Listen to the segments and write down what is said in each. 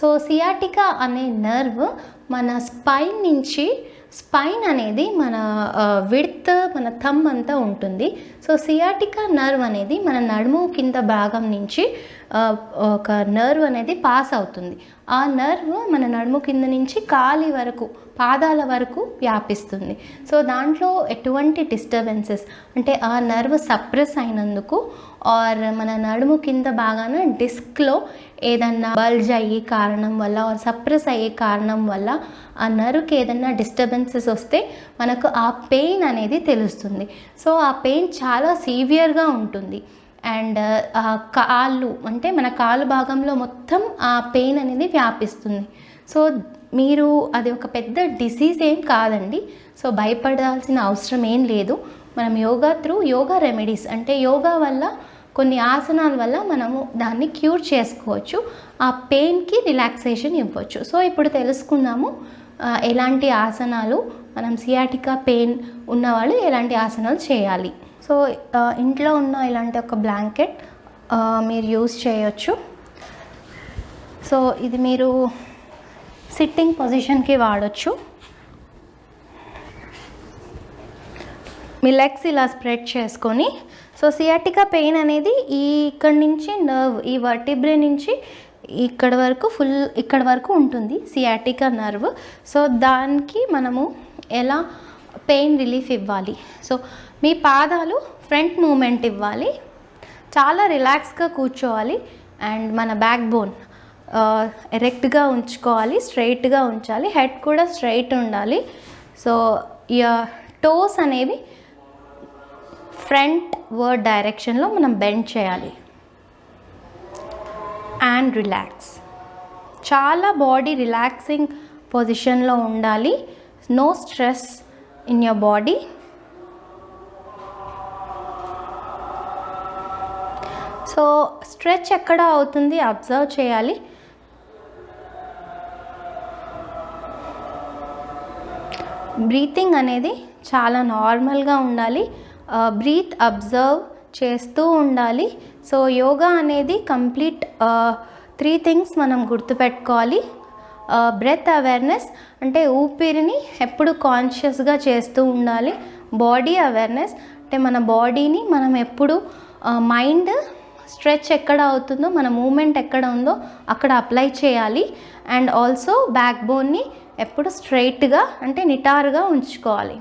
So sciatica అనే nerve మన spine నుంచి స్పైన్ అనేది మన విడ్త్ మన థమ్ అంతా ఉంటుంది. సో సియాటికా నర్వ్ అనేది మన నడుము కింద భాగం నుంచి ఒక నర్వ్ అనేది పాస్ అవుతుంది. ఆ నర్వ్ మన నడుము కింద నుంచి కాలి వరకు పాదాల వరకు వ్యాపిస్తుంది. సో దాంట్లో ఎటువంటి డిస్టర్బెన్సెస్ అంటే ఆ నర్వ్ సప్రెస్ అయినందుకు ఆర్ మన నడుము కింద బాగాన డిస్క్లో ఏదన్నా బల్జ్ అయ్యే కారణం వల్ల ఆర్ సప్రెస్ అయ్యే కారణం వల్ల ఆ నర్వ్కి ఏదన్నా డిస్టర్బెన్సెస్ వస్తే మనకు ఆ పెయిన్ అనేది తెలుస్తుంది. సో ఆ పెయిన్ చాలా సీవియర్గా ఉంటుంది. అండ్ కాళ్ళు అంటే మన కాలు భాగంలో మొత్తం ఆ పెయిన్ అనేది వ్యాపిస్తుంది. సో మీరు అది ఒక పెద్ద డిసీజ్ ఏం కాదండి. సో భయపడాల్సిన అవసరం ఏం లేదు. మనం యోగా త్రూ యోగా రెమెడీస్ అంటే యోగా వల్ల కొన్ని ఆసనాల వల్ల మనము దాన్ని క్యూర్ చేసుకోవచ్చు. ఆ పెయిన్కి రిలాక్సేషన్ ఇవ్వచ్చు. సో ఇప్పుడు తెలుసుకుందాము ఎలాంటి ఆసనాలు మనం సియాటికా పెయిన్ ఉన్నవాళ్ళు ఎలాంటి ఆసనాలు చేయాలి. సో ఇంట్లో ఉన్న ఇలాంటి ఒక బ్లాంకెట్ మీరు యూజ్ చేయొచ్చు. సో ఇది మీరు సిట్టింగ్ పొజిషన్కి వాడచ్చు. మీ లెగ్స్ ఇలా స్ప్రెడ్ చేసుకొని సో సియాటికా పెయిన్ అనేది ఈ ఇక్కడి నుంచి నర్వ్ ఈ వర్టిబ్రే నుంచి ఇక్కడ వరకు ఫుల్ ఇక్కడ వరకు ఉంటుంది సియాటికా నర్వ్ సో దానికి మనము ఎలా పెయిన్ రిలీఫ్ ఇవ్వాలి. సో మీ పాదాలు ఫ్రంట్ మూమెంట్ ఇవ్వాలి. చాలా రిలాక్స్గా కూర్చోవాలి. అండ్ మన బ్యాక్ బోన్ ఎరెక్ట్గా ఉంచుకోవాలి స్ట్రైట్గా ఉంచాలి. హెడ్ కూడా స్ట్రైట్ ఉండాలి. సో టోస్ అనేవి ఫ్రంట్ వర్డ్ డైరెక్షన్లో మనం బెండ్ చేయాలి. And relax. చాలా బాడీ రిలాక్సింగ్ పొజిషన్లో ఉండాలి. No stress in your body so stretch ఎక్కడ అవుతుంది? అబ్జర్వ్ చేయాలి. బ్రీతింగ్ అనేది చాలా నార్మల్గా ఉండాలి. బ్రీత్ అబ్జర్వ్ చేస్తూ ఉండాలి. సో యోగా అనేది కంప్లీట్ త్రీ థింగ్స్ మనం గుర్తుపెట్టుకోవాలి. బ్రెత్ అవేర్నెస్ అంటే ఊపిరిని ఎప్పుడు కాన్షియస్గా చేస్తూ ఉండాలి. బాడీ అవేర్నెస్ అంటే మన బాడీని మనం ఎప్పుడు మైండ్ స్ట్రెచ్ ఎక్కడ అవుతుందో మన మూమెంట్ ఎక్కడ ఉందో అక్కడ అప్లై చేయాలి. అండ్ ఆల్సో బ్యాక్ బోన్ని ఎప్పుడు స్ట్రైట్గా అంటే నిటారుగా ఉంచుకోవాలి.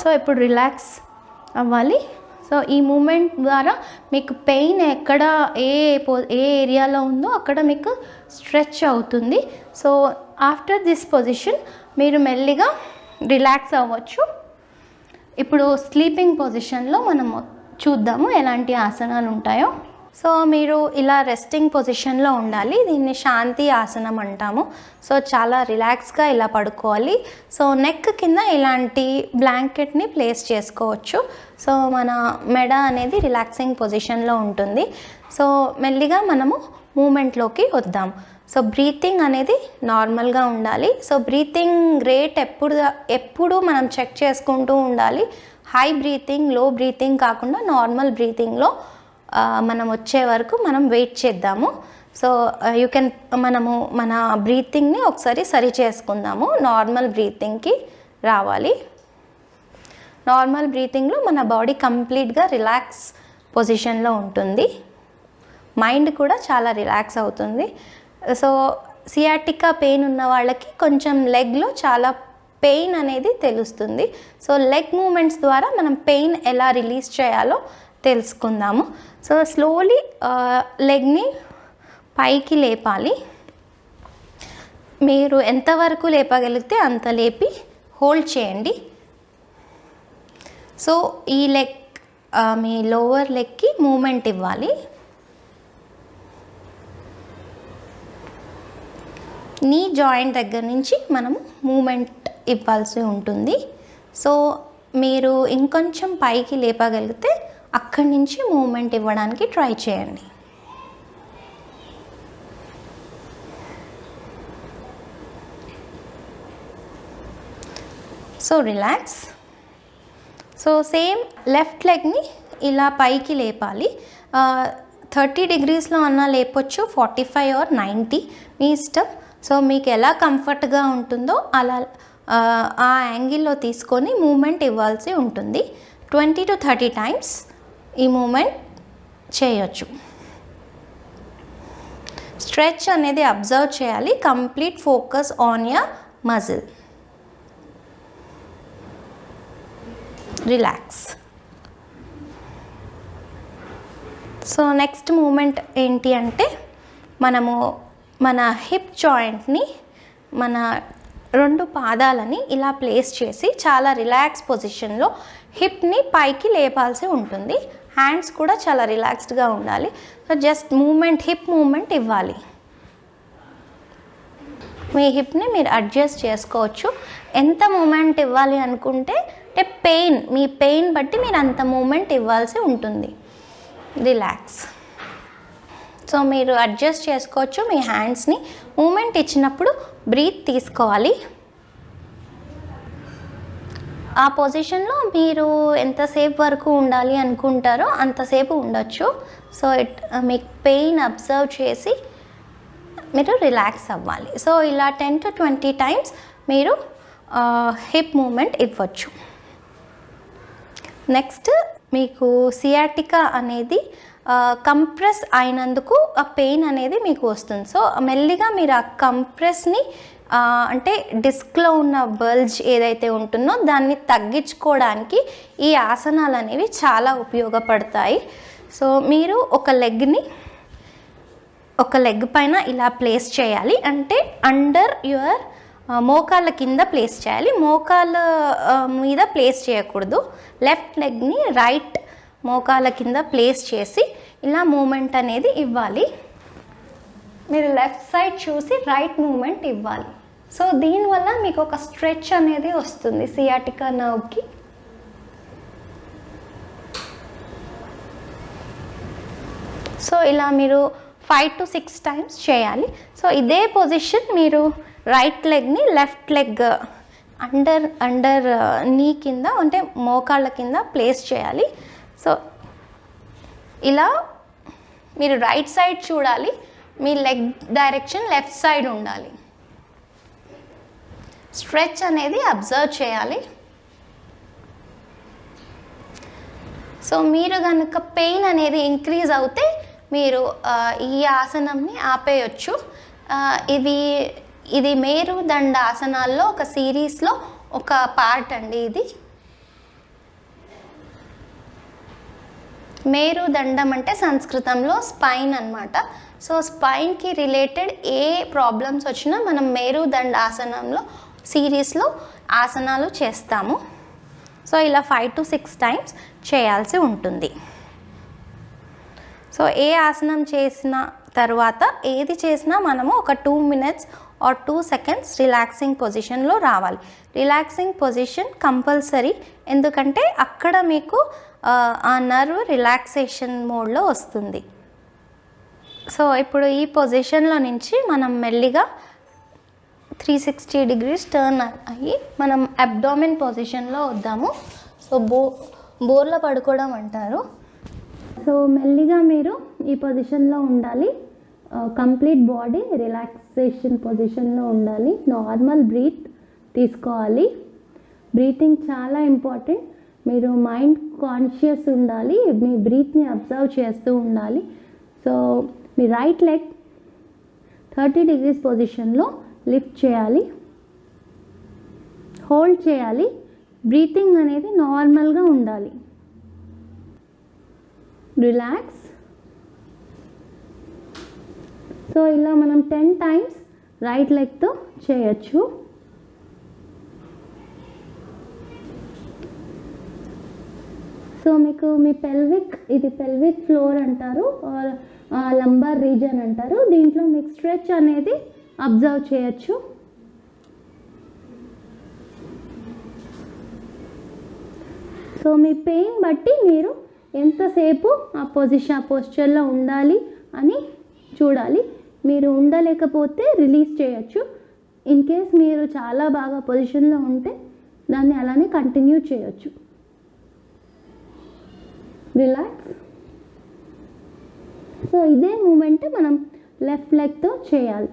సో ఇప్పుడు రిలాక్స్ అవ్వాలి. సో ఈ మూమెంట్ ద్వారా మీకు పెయిన్ ఎక్కడ ఏ పో ఏ ఏరియాలో ఉందో అక్కడ మీకు స్ట్రెచ్ అవుతుంది. సో ఆఫ్టర్ దిస్ పొజిషన్ మీరు మెల్లిగా రిలాక్స్ అవ్వచ్చు. ఇప్పుడు స్లీపింగ్ పొజిషన్లో మనం చూద్దాము ఎలాంటి ఆసనాలు ఉంటాయో. సో మీరు ఇలా రెస్టింగ్ పొజిషన్లో ఉండాలి. దీన్ని శాంతి ఆసనం అంటాము. సో చాలా రిలాక్స్గా ఇలా పడుకోవాలి. సో నెక్ కింద ఇలాంటి బ్లాంకెట్ని ప్లేస్ చేసుకోవచ్చు. సో మన మెడ అనేది రిలాక్సింగ్ పొజిషన్లో ఉంటుంది. సో మెల్లిగా మనము మూమెంట్లోకి వద్దాం. సో బ్రీతింగ్ అనేది నార్మల్గా ఉండాలి. సో బ్రీతింగ్ రేట్ ఎప్పుడు ఎప్పుడు మనం చెక్ చేసుకుంటూ ఉండాలి. హై బ్రీతింగ్లో బ్రీతింగ్ కాకుండా నార్మల్ బ్రీతింగ్లో మనం వచ్చే వరకు మనం వెయిట్ చేద్దాము. సో యూ కెన్ మనము మన బ్రీతింగ్ని ఒకసారి సరి చేసుకుందాము. నార్మల్ బ్రీతింగ్కి రావాలి. నార్మల్ బ్రీతింగ్లో మన బాడీ కంప్లీట్గా రిలాక్స్ పొజిషన్లో ఉంటుంది. మైండ్ కూడా చాలా రిలాక్స్ అవుతుంది. సో సియాటికా పెయిన్ ఉన్న వాళ్ళకి కొంచెం లెగ్లో చాలా పెయిన్ అనేది తెలుస్తుంది. సో లెగ్ మూమెంట్స్ ద్వారా మనం పెయిన్ ఎలా రిలీజ్ చేయాలో తెలుసుకుందాము. సో స్లోలీ లెగ్ని పైకి లేపాలి. మీరు ఎంతవరకు లేపగలిగితే అంత లేపి హోల్డ్ చేయండి. సో ఈ లెగ్ uh, మీ లోవర్ లెగ్కి మూమెంట్ ఇవ్వాలి. నీ జాయింట్ దగ్గర నుంచి మనము మూమెంట్ ఇవ్వాల్సి ఉంటుంది. సో మీరు ఇంకొంచెం పైకి లేపగలిగితే అక్కడి నుంచి మూమెంట్ ఇవ్వడానికి ట్రై చేయండి. So relax so same left లెగ్ని ఇలా పైకి లేపాలి. థర్టీ డిగ్రీస్లో అన్నా లేపొచ్చు ఫార్టీ ఫైవ్ ఆర్ నైంటీ మీ ఇష్టం. సో మీకు ఎలా కంఫర్ట్గా ఉంటుందో అలా ఆ, యాంగిల్లో తీసుకొని మూమెంట్ ఇవ్వాల్సి ఉంటుంది. ట్వంటీ టు థర్టీ టైమ్స్ ఈ మూమెంట్ చేయొచ్చు. స్ట్రెచ్ అనేది అబ్జర్వ్ చేయాలి. Complete focus on your muscle. Relax. So next movement ఏంటి అంటే మనము మన హిప్ జాయింట్ని మన రెండు పాదాలని ఇలా ప్లేస్ చేసి చాలా రిలాక్స్ పొజిషన్లో హిప్ని పైకి లేపాల్సి ఉంటుంది. హ్యాండ్స్ కూడా చాలా రిలాక్స్డ్గా ఉండాలి. So just movement hip movement ఇవ్వాలి. మీ హిప్ని మీరు అడ్జస్ట్ చేసుకోవచ్చు. ఎంత మూమెంట్ ఇవ్వాలి అనుకుంటే అంటే పెయిన్ మీ పెయిన్ బట్టి మీరు అంత మూమెంట్ ఇవ్వాల్సి ఉంటుంది. రిలాక్స్ సో మీరు అడ్జస్ట్ చేసుకోవచ్చు మీ హ్యాండ్స్ని మూమెంట్ ఇచ్చినప్పుడు బ్రీత్ తీసుకోవాలి. ఆ పొజిషన్లో మీరు ఎంతసేపు వరకు ఉండాలి అనుకుంటారో అంతసేపు ఉండొచ్చు. సో ఇట్ మీకు పెయిన్ అబ్జర్వ్ చేసి మీరు రిలాక్స్ అవ్వాలి. సో ఇలా టెన్ టు ట్వంటీ టైమ్స్ మీరు హిప్ మూమెంట్ ఇవ్వచ్చు. నెక్స్ట్ మీకు సియాటికా అనేది కంప్రెస్ అయినందుకు ఆ పెయిన్ అనేది మీకు వస్తుంది. సో మెల్లిగా మీరు ఆ కంప్రెస్ని అంటే డిస్క్లో ఉన్న బల్జ్ ఏదైతే ఉంటుందో దాన్ని తగ్గించుకోవడానికి ఈ ఆసనాలు అనేవి చాలా ఉపయోగపడతాయి. సో మీరు ఒక లెగ్ని ఒక లెగ్ పైన ఇలా ప్లేస్ చేయాలి. అంటే అండర్ యువర్ మోకాళ్ళ కింద ప్లేస్ చేయాలి. మోకాళ్ళ మీద ప్లేస్ చేయకూడదు. లెఫ్ట్ లెగ్ని రైట్ మోకాల కింద ప్లేస్ చేసి ఇలా మూమెంట్ అనేది ఇవ్వాలి. మీరు లెఫ్ట్ సైడ్ చూసి రైట్ మూమెంట్ ఇవ్వాలి. సో దీనివల్ల మీకు ఒక స్ట్రెచ్ అనేది వస్తుంది సియాటికా నర్వ్కి సో ఇలా మీరు ఫైవ్ టు సిక్స్ టైమ్స్ చేయాలి. సో ఇదే పొజిషన్ మీరు right లెగ్ని left leg under under knee కింద అంటే మోకాళ్ళ కింద ప్లేస్ చేయాలి. సో ఇలా మీరు రైట్ సైడ్ చూడాలి మీ లెగ్ డైరెక్షన్ లెఫ్ట్ సైడ్ ఉండాలి. స్ట్రెచ్ అనేది అబ్జర్వ్ చేయాలి. సో మీరు కనుక పెయిన్ అనేది ఇంక్రీజ్ అవుతే మీరు ఈ ఆసనంని ఆపేయచ్చు. ఇది ఇది మేరు దండ ఆసనాల్లో ఒక సిరీస్లో ఒక పార్ట్ అండి ఇది. మేరు దండం అంటే సంస్కృతంలో స్పైన్ అన్నమాట. సో స్పైన్కి రిలేటెడ్ ఏ ప్రాబ్లమ్స్ వచ్చినా మనం మేరు దండ ఆసనంలో సిరీస్లో ఆసనాలు చేస్తాము. సో ఇలా ఫైవ్ టు సిక్స్ టైమ్స్ చేయాల్సి ఉంటుంది. సో ఏ ఆసనం చేసిన తర్వాత ఏది చేసినా మనము ఒక two minutes or two seconds relaxing పొజిషన్లో రావాలి. రిలాక్సింగ్ పొజిషన్ కంపల్సరీ ఎందుకంటే అక్కడ మీకు ఆ, నర్వ్ రిలాక్సేషన్ మోడ్లో వస్తుంది. సో ఇప్పుడు ఈ పొజిషన్లో నుంచి మనం మెల్లిగా త్రీ సిక్స్టీ డిగ్రీస్ టర్న్ అయ్యి మనం అబ్డామిన్ పొజిషన్లో వద్దాము. సో బో బోర్లో పడుకోవడం అంటారు. సో మెల్లిగా మీరు ఈ పొజిషన్లో ఉండాలి. కంప్లీట్ బాడీ రిలాక్సేషన్ పొజిషన్లో ఉండాలి. నార్మల్ బ్రీత్ తీసుకోవాలి. బ్రీతింగ్ చాలా ఇంపార్టెంట్. మీరు మైండ్ కాన్షియస్ ఉండాలి మీ బ్రీత్ని అబ్జర్వ్ చేస్తూ ఉండాలి. సో మీ రైట్ లెగ్ థర్టీ డిగ్రీస్ పొజిషన్లో లిఫ్ట్ చేయాలి. హోల్డ్ చేయాలి. బ్రీతింగ్ అనేది నార్మల్గా ఉండాలి. రిలాక్స్ సో ఇలా మనం టెన్ టైమ్స్ రైట్ లెగ్తో చేయొచ్చు. సో మీకు మీ పెల్విక్ ఇది పెల్విక్ ఫ్లోర్ అంటారు లంబార్ రీజన్ అంటారు. దీంట్లో మీకు స్ట్రెచ్ అనేది అబ్జర్వ్ చేయొచ్చు. సో మీ పెయిన్ బట్టి మీరు ఎంతసేపు ఆ పొజిషన్ ఆ పోస్చర్లో ఉండాలి అని చూడాలి. మీరు ఉండలేకపోతే రిలీజ్ చేయొచ్చు. ఇన్ కేస్ మీరు చాలా బాగా పొజిషన్లో ఉంటే దాన్ని అలానే కంటిన్యూ చేయొచ్చు. రిలాక్స్ సో ఇదే మూమెంట్ మనం లెఫ్ట్ లెగ్తో చేయాలి.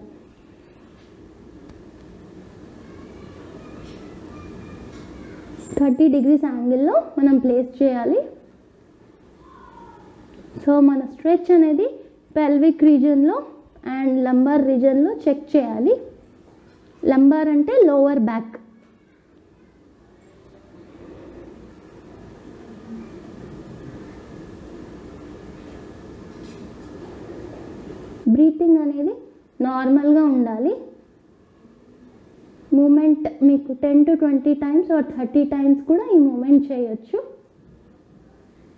థర్టీ డిగ్రీస్ యాంగిల్లో మనం ప్లేస్ చేయాలి. సో మన స్ట్రెచ్ అనేది పెల్విక్ రీజన్లో అండ్ లంబార్ రీజన్లో చెక్ చేయాలి. లంబార్ అంటే లోవర్ బ్యాక్ బ్రీతింగ్ అనేది నార్మల్గా ఉండాలి. మూమెంట్ మీకు ten to twenty times or thirty times కూడా ఈ మూమెంట్ చేయొచ్చు.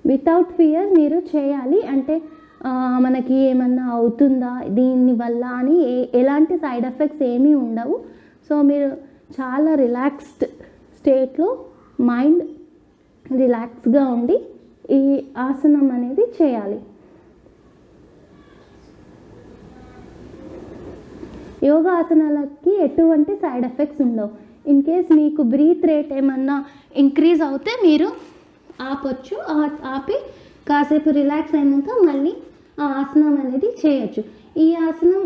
వితౌట్ ఫియర్ మీరు చేయాలి. అంటే మనకి ఏమన్నా అవుతుందా దీని వల్ల అని ఏ ఎలాంటి సైడ్ ఎఫెక్ట్స్ ఏమీ ఉండవు. సో మీరు చాలా రిలాక్స్డ్ స్టేట్లో మైండ్ రిలాక్స్గా ఉండి ఈ ఆసనం అనేది చేయాలి. యోగాసనాలకి ఎటువంటి సైడ్ ఎఫెక్ట్స్ ఉండవు. ఇన్ కేస్ మీకు బ్రీత్ రేట్ ఏమన్నా ఇంక్రీజ్ అవుతే మీరు ఆపొచ్చు ఆపి కాసేపు రిలాక్స్ అయినాక మళ్ళీ ఆ ఆసనం అనేది చేయొచ్చు. ఈ ఆసనం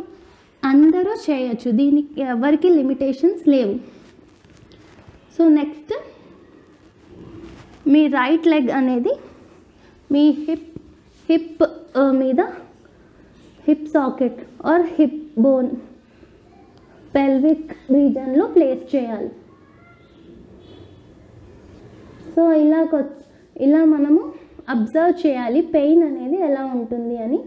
అందరూ చేయొచ్చు దీనికి ఎవరికి లిమిటేషన్స్ లేవు. సో నెక్స్ట్ మీ రైట్ లెగ్ అనేది మీ హిప్ హిప్ మీద hip socket or hip bone pelvic రీజన్లో place చేయాలి. సో ఇలా కొ- ఇలా మనము అబ్జర్వ్ చేయాలి పెయిన్ అనేది ఎలా ఉంటుంది అని.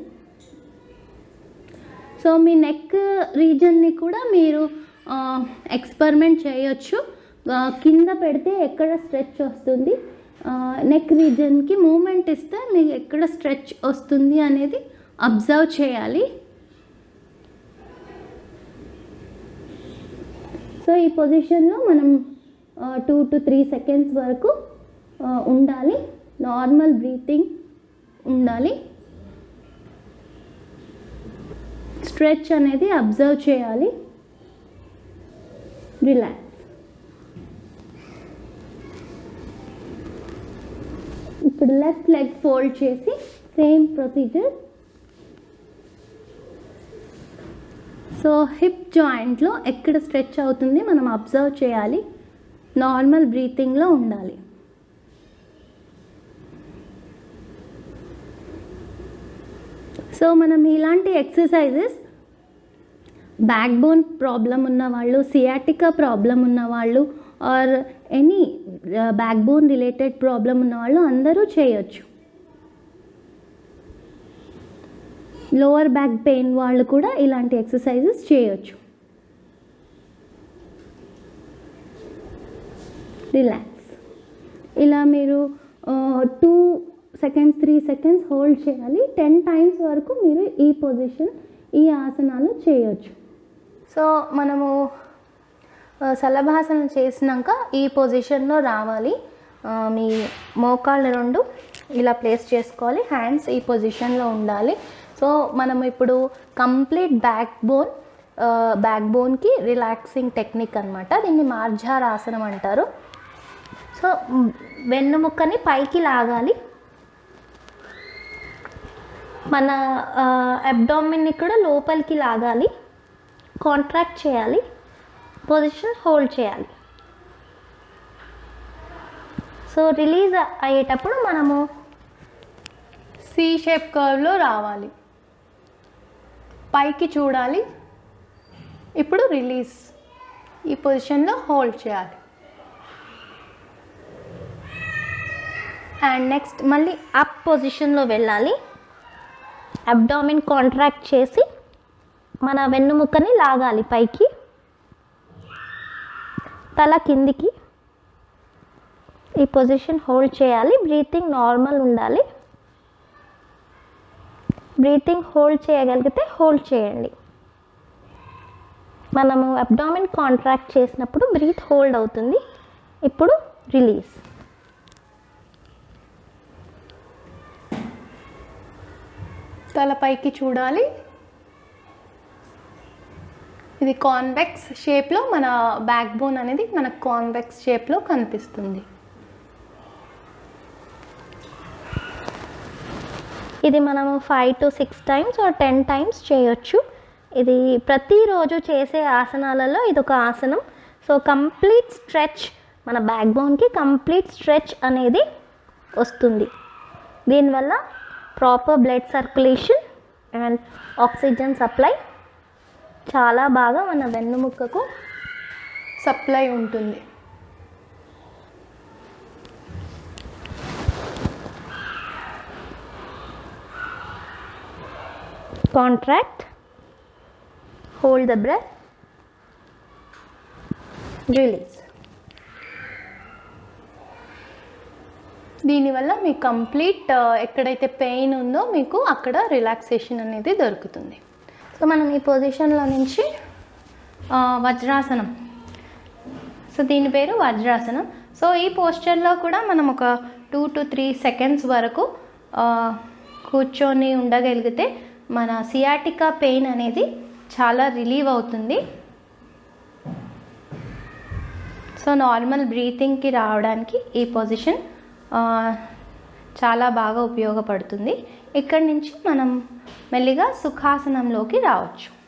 సో మీ నెక్ రీజన్ని కూడా మీరు ఎక్స్పెరిమెంట్ చేయొచ్చు. కింద పెడితే ఎక్కడ స్ట్రెచ్ వస్తుంది నెక్ రీజన్కి మూమెంట్ ఇస్తే మీకు ఎక్కడ స్ట్రెచ్ వస్తుంది అనేది అబ్జర్వ్ చేయాలి. సో ఈ పొజిషన్లో మనం టూ టు త్రీ సెకండ్స్ వరకు ఉండాలి. నార్మల్ బ్రీతింగ్ ఉండాలి. స్ట్రెచ్ అనేది అబ్జర్వ్ చేయాలి. రిలాక్స్. ఇప్పుడు లెఫ్ట్ లెగ్ ఫోల్డ్ చేసి సేమ్ ప్రొసీజర్ సో హిప్ జాయింట్లో ఎక్కడ స్ట్రెచ్ అవుతుంది మనం అబ్జర్వ్ చేయాలి. నార్మల్ బ్రీతింగ్లో ఉండాలి. సో మనం ఇలాంటి ఎక్సర్సైజెస్ బ్యాక్ బోన్ ప్రాబ్లం ఉన్న వాళ్ళు సియాటికా ప్రాబ్లం ఉన్నవాళ్ళు or any back bone related problem ఉన్న వాళ్ళు అందరూ చేయొచ్చు. లోవర్ బ్యాక్ పెయిన్ వాళ్ళు కూడా ఇలాంటి ఎక్సర్సైజెస్ చేయొచ్చు. రిలాక్స్ ఇలా మీరు two seconds three seconds hold చేయాలి. టెన్ టైమ్స్ వరకు మీరు ఈ పొజిషన్ ఈ ఆసనాలు చేయొచ్చు. సో మనము సలభాసనం చేసినాక ఈ పొజిషన్లో రావాలి. మీ మోకాళ్ళ రెండు ఇలా ప్లేస్ చేసుకోవాలి. హ్యాండ్స్ ఈ పొజిషన్లో ఉండాలి. సో మనం ఇప్పుడు కంప్లీట్ బ్యాక్ బోన్ బ్యాక్ బోన్కి రిలాక్సింగ్ టెక్నిక్ అనమాట దీన్ని మార్జార్ ఆసనం అంటారు. సో వెన్నుముక్కని పైకి లాగాలి. మన అబ్డామిన్ని కూడా లోపలికి లాగాలి. కాంట్రాక్ట్ చేయాలి. పొజిషన్ హోల్డ్ చేయాలి. సో రిలీజ్ అయ్యేటప్పుడు మనము సి షేప్ కర్వ్లో రావాలి. పైకి చూడాలి. ఇప్పుడు రిలీజ్ ఈ పొజిషన్లో హోల్డ్ చేయాలి. అండ్ నెక్స్ట్ మళ్ళీ అప్ పొజిషన్లో వెళ్ళాలి. అబ్డామిన్ కాంట్రాక్ట్ చేసి మన వెన్నుముక్కని లాగాలి పైకి. తల కిందికి. ఈ పొజిషన్ హోల్డ్ చేయాలి. బ్రీతింగ్ నార్మల్ ఉండాలి. బ్రీతింగ్ హోల్డ్ చేయగలిగితే హోల్డ్ చేయండి. మనము అబ్డామిన్ కాంట్రాక్ట్ చేసినప్పుడు బ్రీత్ హోల్డ్ అవుతుంది. ఇప్పుడు రిలీజ్. తల పైకి చూడాలి. ఇది కాన్వెక్స్ షేప్లో మన బ్యాక్ బోన్ అనేది మనకు కాన్వెక్స్ షేప్లో కనిపిస్తుంది. ఇది మనము five to six times or ten times చేయొచ్చు. ఇది ప్రతిరోజు చేసే ఆసనాలలో ఇది ఒక ఆసనం. సో కంప్లీట్ స్ట్రెచ్ మన బ్యాక్ బోన్కి కంప్లీట్ స్ట్రెచ్ అనేది వస్తుంది. దీనివల్ల proper blood circulation and oxygen supply చాలా బాగా మన వెన్నుముక్కకు సప్లై ఉంటుంది. Contract hold the breath release దీనివల్ల మీకు కంప్లీట్ uh, ఎక్కడైతే పెయిన్ ఉందో మీకు అక్కడ రిలాక్సేషన్ అనేది దొరుకుతుంది. సో మనం ఈ పొజిషన్లో నుంచి uh, వజ్రాసనం. సో దీని పేరు వజ్రాసనం. సో ఈ పోస్చర్లో కూడా మనం ఒక టూ టు త్రీ సెకండ్స్ వరకు uh, కూర్చొని ఉండగలిగితే మన సియాటికా పెయిన్ అనేది చాలా రిలీవ్ అవుతుంది. సో నార్మల్ బ్రీతింగ్కి రావడానికి ఈ పొజిషన్ చాలా బాగా ఉపయోగపడుతుంది. ఇక్కడి నుంచి మనం మెల్లిగా సుఖాసనంలోకి రావచ్చు.